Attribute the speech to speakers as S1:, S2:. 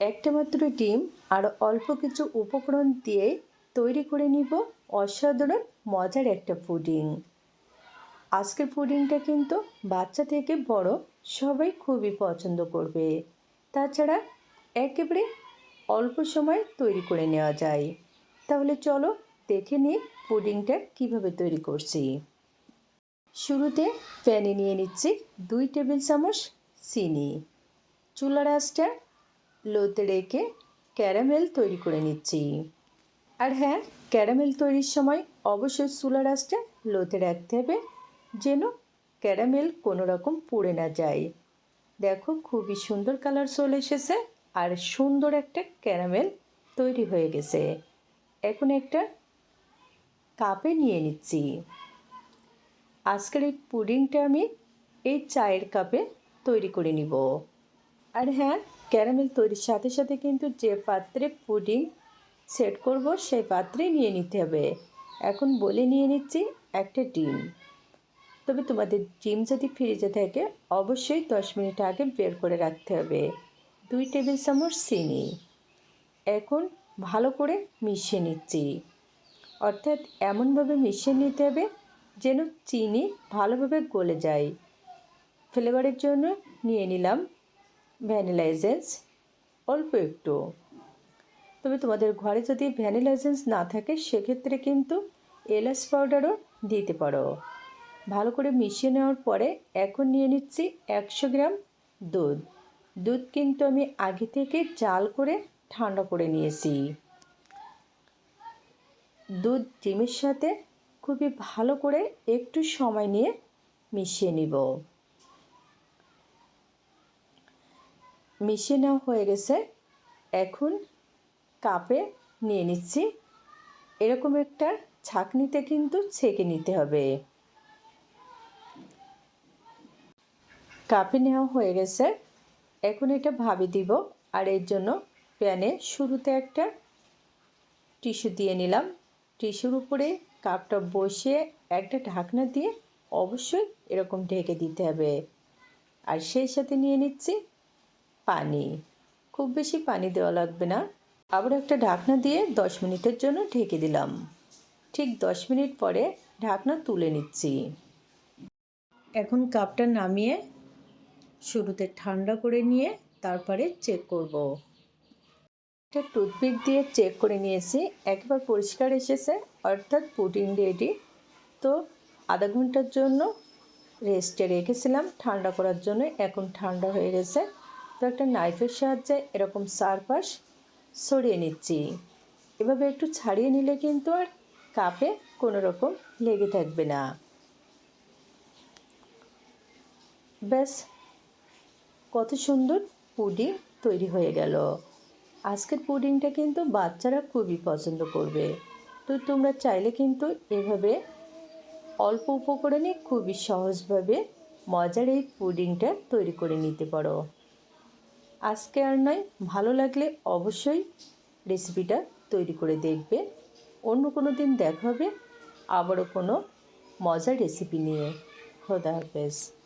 S1: একটা মাত্র ডিম আর অল্প কিছু উপকরণ দিয়ে তৈরি করে নিব। অসাধারণ, মজার একটা পুডিং। আজকের পুডিংটা কিন্তু বাচ্চা থেকে বড় সবাই খুবই পছন্দ করবে। তাছাড়া একেবারে অল্প সময় তৈরি করে নেওয়া যায়। তাহলে চলো দেখে নিই পুডিংটা কীভাবে তৈরি করছি। শুরুতে প্যানে নিয়ে নিচ্ছি দুই টেবিল চামচ চিনি। চুলার আঁচটা লোতে রেখে ক্যারামেল তৈরি করে নিচ্ছি। আর হ্যাঁ ক্যারামেল তৈরির সময় অবশ্যই চুলার আঁচটা লোতে রাখতে হবে, যেন ক্যারামেল কোনো রকম পুড়ে না যায়। দেখো, খুবই সুন্দর কালার চলে এসেছে, আর সুন্দর একটা ক্যারামেল তৈরি হয়ে গেছে। এখন একটা কাপে নিয়ে নিচ্ছি। আজকের এই পুডিংটা আমি এই চায়ের কাপে তৈরি করে নিব। আর হ্যাঁ ক্যারামেল তৈরির সাথে সাথে কিন্তু যে পাত্রে পুডিং সেট করব, সেই পাত্রে নিয়ে নিতে হবে। এখন বলে নিয়ে নিচ্ছি একটা ডিম। তবে তোমাদের ডিম যদি ফ্রিজে থাকে, অবশ্যই দশ মিনিট আগে বের করে রাখতে হবে। দুই টেবিল চামচ চিনি। এখন ভালো করে মিশিয়ে নিচ্ছি। অর্থাৎ এমনভাবে মিশিয়ে নিতে হবে যেন চিনি ভালোভাবে গলে যায়। ফ্লেভারের জন্য নিয়ে নিলাম ভ্যানিলা এসেন্স অল্প একটু। তবে তোমাদের ঘরে যদি ভ্যানিলা এসেন্স না থাকে, সেক্ষেত্রে কিন্তু এলাচ পাউডারও দিতে পারো। ভালো করে মিশিয়ে নেওয়ার পরে এখন নিয়ে নিচ্ছি একশো গ্রাম দুধ। দুধ কিন্তু আমি আগে থেকে জাল করে ঠান্ডা করে নিয়েছি। দুধ ডিমের সাথে খুবই ভালো করে একটু সময় নিয়ে মিশিয়ে নিব। মিশিয়ে নেওয়া হয়ে গেছে। এখন কাপে নিয়ে নিচ্ছি। এরকম একটা ছাঁকনিতে কিন্তু ছেঁকে নিতে হবে। কাপে নেওয়া হয়ে গেছে। এখন এটা ভাবি দিব আর এর জন্য প্যানে শুরুতে একটা টিস্যু দিয়ে নিলাম। টিস্যুর উপরে কাপটা বসিয়ে একটা ঢাকনা দিয়ে অবশ্যই এরকম ঢেকে দিতে হবে। আর সেই সাথে নিয়ে নিচ্ছি পানি। খুব বেশি পানি দেওয়া লাগবে না। আবার একটা ঢাকনা দিয়ে দশ মিনিটের জন্য ঢেকে দিলাম। ঠিক দশ মিনিট পরে ঢাকনা তুলে নিচ্ছি। এখন কাপটা নামিয়ে শুরুতে ঠান্ডা করে নিয়ে তারপরে চেক করব। একটা টুথপিক দিয়ে চেক করে নিয়েছি। একবার পরিষ্কার এসেছে, অর্থাৎ পুটিং রেডি। তো আধা ঘণ্টার জন্য রেস্টে রেখেছিলাম। ঠান্ডা করার জন্য এখন ঠান্ডা হয়ে গেছে। তো একটা নাইফের সাহায্যে এরকম চারপাশ সরিয়ে নিচ্ছি। এভাবে একটু ছাড়িয়ে নিলে কিন্তু আর কাপে কোনো রকম লেগে থাকবে না। ব্যাস, কত সুন্দর পুডিং তৈরি হয়ে গেল। আজকের পুডিংটা কিন্তু বাচ্চারা খুবই পছন্দ করবে। তো তোমরা চাইলে কিন্তু এভাবে অল্প উপকরণে খুবই সহজভাবে মজার এই পুডিংটা তৈরি করে নিতে পারো। আজকে আর নয়, ভালো লাগলে অবশ্যই রেসিপিটা তৈরি করে দেখবে। অন্য কোনো দিন দেখা হবে, আবারও কোনো মজার রেসিপি নিয়ে। খোদা হাফেজ।